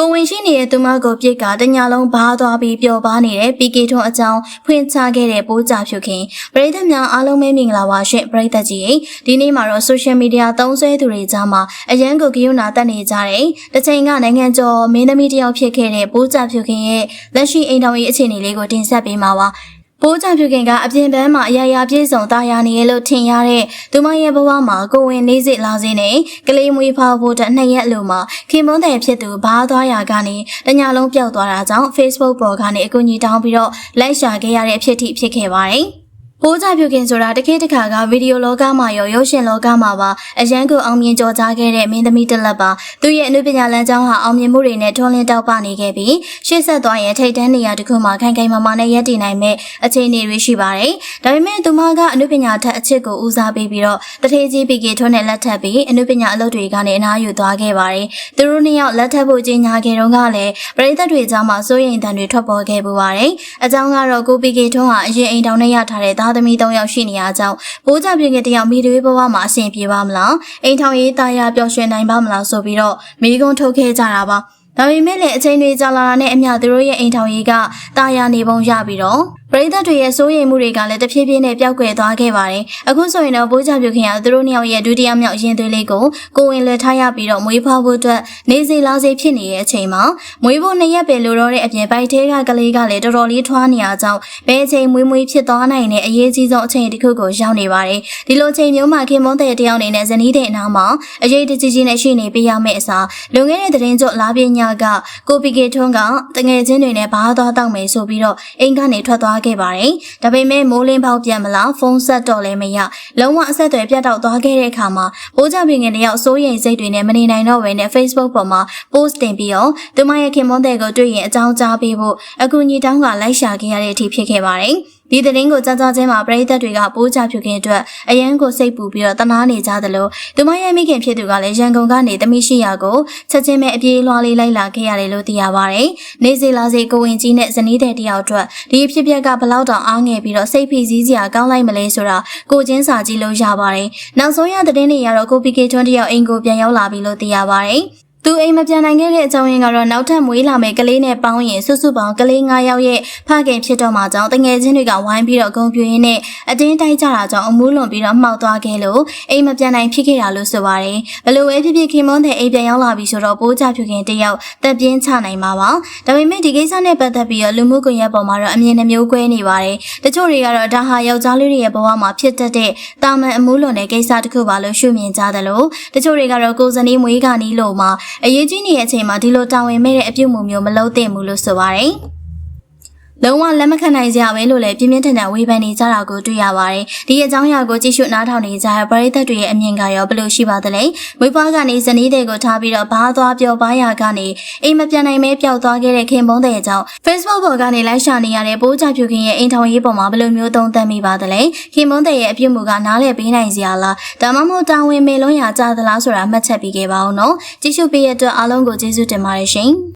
ကိုဝင်ရှိနေတဲ့သူမကိုပြစ်ကတညာလုံးဘားသွားပြီးပျော်ပါနေတဲ့ PK ထွန်းအကြောင်းဖွင့်ချခဲ့တဲ့ပိုးကြဖြူခင်ပရိသတ်များအားလုံးပဲမင်္ဂလာပါရှင်ပရိသတ်ကြီးဒီနေ့မှာတော့ social media သုံးစွဲသူတွေကြားမှာအရန်ကိုကယုနာတက်နေကြတယ်တစ်ချိန်ကနိုင်ငံကျော်မင်းသမီးတစ်ယောက်ဖြစ်ခဲ့တဲ့ပိုးကြဖြူခင်ရဲ့လက်ရှိအိမ်တော်ရေးအခြေအနေလေးကိုတင်ဆက်ပေးမှာပါ ပိုးကြဖြူခင်ကအပြင်ပန်းမှာအရာရာပြည့်စုံတာယာနေရလို့ထင်ရတဲ့သူမရဲ့ဘဝမှာကိုဝင်နေစိလာစင်းနဲ့ကလေးမွေးဖွားဖို့တဲ့နှစ်ရက်လိုမှာခင်မွန်းတဲ့ဖြစ်သူဘားသွားရာကနေတညာလုံးပျောက်သွားတာကြောင့် Facebook ပေါ်ကနေအကူအညီတောင်းပြီးတော့လိုက်ရှာခဲ့ရတဲ့အဖြစ်အထိဖြစ်ခဲ့ပါတယ်။ ပိုးကြပြုခင်ဆိုတာတခေတ်တစ်ခါကဗီဒီယိုလောကမှာရောရုပ်ရှင်လောကမှာပါအရန်ကိုအောင်မြင်ကြော်ကြားခဲ့တဲ့မင်းသမီးတစ်လက်ပါသူရဲ့အနုပညာလမ်းကြောင်းဟာအောင်မြင်မှုတွေနဲ့ထွန်းလင်းတောက်ပနေခဲ့ပြီးရှေ့ဆက်သွားရင်ထိတ်တန်းနေရာတစ်ခုမှာခိုင်ခိုင်မာမာနဲ့ရပ်တည်နိုင်မဲ့အခြေအနေတွေရှိပါတယ်။ဒါပေမဲ့သူမကအနုပညာထက်အချစ်ကိုဦးစားပေးပြီးတော့တထေးကြီးပီကေထွန်းနဲ့လက်ထပ်ပြီးအနုပညာအလုပ်တွေကနေအနားယူသွားခဲ့ပါတယ်။သူတို့နှစ်ယောက်လက်ထပ်ဖို့ကြီးညာခဲ့တော့ကလည်းပရိသတ်တွေကြားမှာစိုးရိမ်တန်တွေထွက်ပေါ်ခဲ့ပူပါတယ်။အကြောင်းကတော့ကိုပီကေထွန်းဟာအရင်အိမ်တောင်နဲ့ရထားတဲ့သားသမီး၃ယောက်ရှိနေရကြောင်းဘိုးကြပြင်းကတယောက်မိတွေးဘဝမှာအဆင်ပြေပါမလားအိမ်ထောင်ရေးသားရပျော်ရွှင်နိုင်ပါမလားဆိုပြီးတော့မိကုန်းထုတ်ခဲ့ကြတာပါဒါပေမဲ့လည်းအချိန်တွေကြာလာတာနဲ့အမျှသူတို့ရဲ့အိမ်ထောင်ရေးကတာယာနေပုံရပြီးတော့ပရိသတ်တွေရဲ့စိုးရိမ်မှုတွေကလည်းတဖြည်းဖြည်းနဲ့ပျောက်ကွယ်သွားခဲ့ပါတယ်။အခုဆိုရင်တော့ဘိုးချပြုခင်ကသူတို့နှစ်ယောက်ရဲ့ဒုတိယမြောက်ရင်သွေးလေးကိုကိုဝင်လွှဲထားရပြီးတော့မွေးဖွားဖို့အတွက်နေစီလာစီဖြစ်နေတဲ့အချိန်မှာမွေးဖို့နှစ်ရက်ပဲလိုတော့တဲ့အပြင်ပိုက်သေးကကလေးကလည်းတော်တော်လေးထွားနေရကြောင်းဘယ်အချိန်မွေးမွေးဖြစ်သွားနိုင်တဲ့အရေးကြီးဆုံးအချိန်တစ်ခုကိုရောက်နေပါတယ်။ဒီလိုချိန်မျိုးမှာခင်မွန်းတဲ့တယောက်အနေနဲ့ဇနီးတဲ့အနားမှာအရေးတကြီးကြီးနဲ့ရှိနေပေးရမယ့်အစားလွန်ခဲ့တဲ့သတင်းကြောလာပြညကကိုပီကေထွန်းကတငယ်ချင်းတွေနဲ့ဘားသွားတောက်မယ်ဆိုပြီးတော့အိမ်ကနေထွက်သွားခဲ့ပါတယ်ပါတယ်။ဒါပေမဲ့မိုးလင်းပေါက်ပြန်မလားဖုန်းဆက်တော့လည်းမရလုံးဝအဆက်အသွယ်ပြတ်တောက်သွားခဲ့တဲ့အခါမှာဘိုးကြပင်ငယ်တယောက်စိုးရိမ်စိတ်တွေနဲ့မနေနိုင်တော့ဘဲနဲ့ Facebook ပေါ်မှာ post တင်ပြီးတော့သူမရဲ့ခင်မွန်းတဲ့ကိုတွေ့ရင်အကြောင်းကြားပေးဖို့အကူအညီတောင်းကလိုက်ရှာခဲ့ရတဲ့အထိဖြစ်ခဲ့ပါတယ်။ ဒီသတင်းကိုကြားကြားချင်းမှာပရိသတ်တွေကပိုးချဖြူခင်အတွက်အရန်ကိုစိတ်ပူပြီးတော့တနာနေကြသလိုသူမရဲ့မိခင်ဖြစ်သူကလည်းရန်ကုန်ကနေတမိရှိရာကိုချက်ချင်းပဲအပြေးလွှားလေးလိုက်လာခဲ့ရတယ်လို့သိရပါတယ်။နေစီလာစီကိုဝင်ကြီးနဲ့ဇနီးတဲ့တယောက်အတွက်ဒီဖြစ်ပျက်ကဘလောက်တောင်အားငယ်ပြီးတော့စိတ်ဖိစီးစရာကောင်းလိုက်မလဲဆိုတာကိုချင်းစာကြည့်လို့ရပါတယ်။နောက်ဆုံးရသတင်းတွေကတော့ကိုပီကေထွန်းတယောက်အိမ်ကိုပြန်ရောက်လာပြီလို့သိရပါတယ်။ သူအိမ်မပြန်နိုင်ခဲ့တဲ့အကြောင်းရင်းကတော့နောက်ထပ်မွေးလာမယ့်ကလေးနဲ့ပေါင်းရင်စုစုပေါင်းကလေး9ယောက်ရဲ့ဖခင်ဖြစ်တော့မှကြောင့်တငယ်ချင်းတွေကဝိုင်းပြီးတော့ဂုံပြင်းနဲ့အတင်းတိုက်ကြတာကြောင့်အမူးလွန်ပြီးတော့မှောက်သွားခဲ့လို့အိမ်မပြန်နိုင်ဖြစ်ခဲ့တာလို့ဆိုပါတယ်။ဘလို့ပဲဖြစ်ဖြစ်ခင်မွန်းတဲ့အိမ်ပြန်ရောက်လာပြီဆိုတော့ပိုးကြဖြူခင်တယောက်တက်ပြင်းချနိုင်မှာပါ။ဒါပေမဲ့ဒီကိစ္စနဲ့ပတ်သက်ပြီးတော့လူမှုကွန်ရက်ပေါ်မှာတော့အမြင်နှမျိုးကွဲနေပါတယ်။တချို့တွေကတော့ဒါဟာယောက်ျားလေးတွေရဲ့ဘဝမှာဖြစ်တတ်တဲ့တာမန်အမူးလွန်တဲ့ကိစ္စတစ်ခုပါလို့ရှုမြင်ကြတယ်လို့တချို့တွေကတော့ကိုယ်စနေမွေးကနီးလို့မှအရေးကြီးနေတဲ့အချိန်မှာဒီလိုတာဝန်မဲ့တဲ့အပြုတ်မှုမျိုးမလုပ်သင့်ဘူးလို့ဆိုပါတယ်။ လုံးဝလက်မခံနိုင်ကြပဲလို့လည်းပြင်းပြင်းထန်ထန်ဝေဖန်နေကြတာကိုတွေ့ရပါတယ်။ဒီအကြောင်းအရာကိုကြည့်ရှုနားထောင်နေကြတဲ့ပရိသတ်တွေရဲ့အမြင်ကရောဘယ်လိုရှိပါသလဲ။ဝေဖွားကနေဇနီးတွေကိုထားပြီးတော့ဘားသွားပြောပါရာကနေအိမ်မပြန်နိုင်မဲပျောက်သွားခဲ့တဲ့ခင်ပွန်းတဲ့အကြောင်း Facebook ပေါ်ကနေလိုက်ရှာနေရတဲ့ပိုးချဖြူခင်ရဲ့အိမ်ထောင်ရေးပေါ်မှာဘယ်လိုမျိုးသုံးသပ်မိပါသလဲ။ခင်ပွန်းတဲ့ရဲ့အပြုတ်မှုကနားလည်ပေးနိုင်စရာလား။ဒါမှမဟုတ်တာဝန်မေလုံးရာကြသလားဆိုတာမှတ်ချက်ပေးခဲ့ပါဦးနော်။ကြည့်ရှုပေးရတဲ့အတွက်အားလုံးကိုကျေးဇူးတင်ပါတယ်ရှင်။